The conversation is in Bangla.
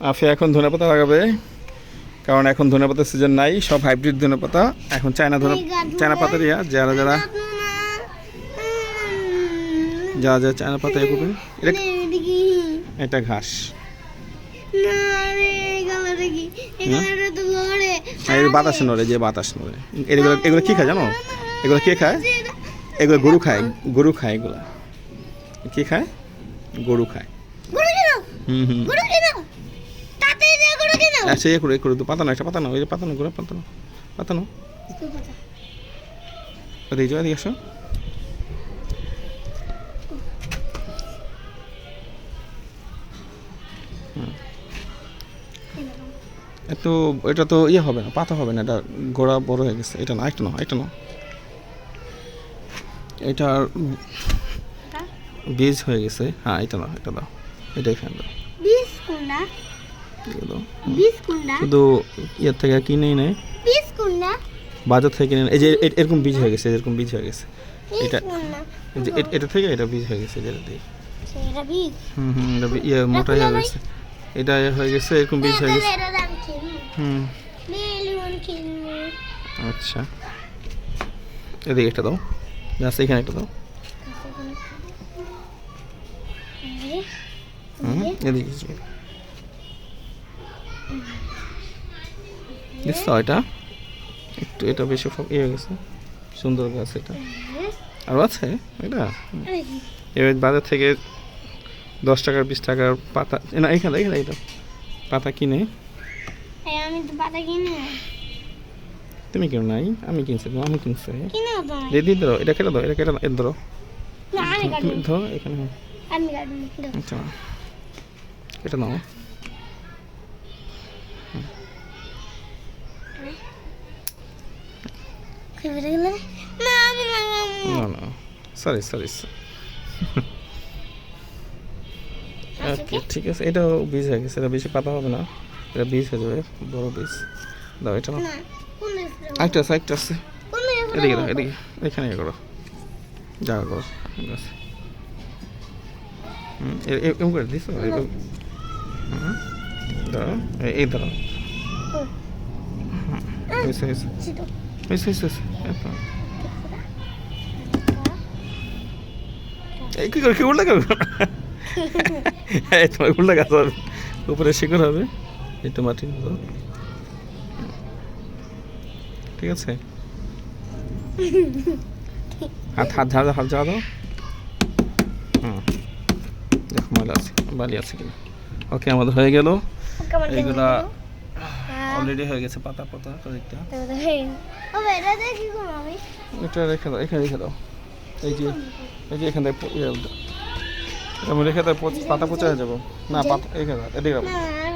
আফিয়া এখন ধনে পাতা লাগাবে কারণ এখন ধনে পাতার সিজন নাই সব হাইব্রিড ধনে পাতা এখন চায়না ধনে চায়না পাতা দিয়া যারা যারা যা যা চায়না পাতা এ করবে। এটা ঘাস। আর এই বাতাস নড়ে যে বাতাস নড়ে। এগুলো এগুলো কি খায় জানো? এগুলো কে খায়? এগুলো গরু খায়। গরু খায় এগুলো। কি খায়? গরু খায়। হুম হুম। আচ্ছা এ করে এ করে তো পাতা না একটা পাতা না ওই যে পাতা না করে পাতা না পাতা না ওদিকে যাও এদিকে আসো। একটু এটা তো ইয়ে হবে না পাতা হবে না এটা গোড়া বড় হয়ে গেছে। এটা না একটা না একটা না এটার বীজ হয়ে গেছে। হ্যাঁ এটা না এটা দাও। এটাই দিয়ে দাও। শুধু ইয়ের থেকে কিনেই নেয়। বাজার থেকে কিনে এই যে এরকম বীজ হয়ে গেছে এরকম বীজ হয়ে গেছে। এটা এটা থেকে এটা বীজ হয়ে গেছে যেটা দিয়ে। হুম হুম এটা ইয়ে মোটা হয়ে গেছে। এটা হয়ে গেছে এরকম বীজ হয়ে গেছে। হুম। আচ্ছা। এদিকে একটা দাও। জাস্ট এখানে একটা দাও। হুম এদিকে। দেখছ এটা? একটু এটা বেশি ইয়ে হয়ে গেছে। সুন্দর গাছ এটা। আরও আছে? এটা? এবার বাজার থেকে দশ টাকার বিশ টাকার পাতা না এখানে এখানে এটা। পাতা কিনে। আমি তো পাতা কিনে। তুমি কেন নাই? আমি কিনছি আমি কিনছি। দিয়ে ধরো এটা কেটে দাও এটা কেটে দাও ধরো। ধরো এখানে। আচ্ছা। এটা নাও। খেয়ে গেলে না আমি না না সরি সরি ওকে ঠিক আছে এটাও বীজ হয়ে গেছে এটা বেশি পাতা হবে না। এটা বীজ হয়ে যাবে বড় বীজ দাও এটা না আছে একটা আছে। এদিকে দাও এদিকে এখানে ইয়ে করো। যা করো এরকম করে দিস দাঁড়াও এই- এই দাঁড়াও। হয়েছে হয়েছে। হয়েছে হয়েছে এত। এই কি করে কি উল্টা এই তোমার উল্টা গাছ হবে। উপরে শিকড় হবে। একটু মাটি দাও ঠিক আছে? হাত হাত ঝাড়া হাত ঝাড়া দাও। হুম। দেখো ময়লা আছে বালি আছে কিনা। ওকে আমাদের হয়ে গেল। এইগুলা অলরেডি হয়ে গেছে পাতা পাতা কয়েকটা দেখি কোন আমি? এটা রেখে দাও এখানে রেখে দাও। এই যে এই যে এখানে ইয়ে, আমি রেখে দাও পচ- পাতা পচা হয়ে যাব। না পাতা এখানে এদিকে